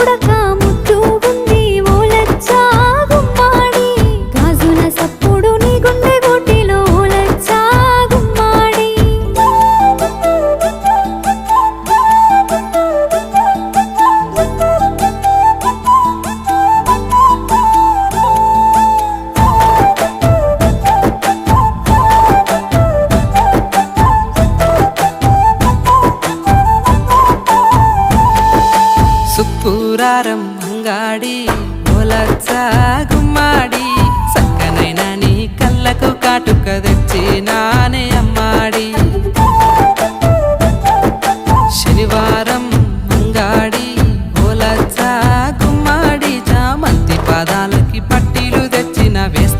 పుడక పూరారం అంగాడి గుమ్మాడి సక్కనైన నీ కళ్ళకు కాటుక తెచ్చి నానే అమ్మాడి. శనివారం అంగాడి గుమ్మాడి చామంతి పాదాలకి పట్టీలు తెచ్చిన వేస్త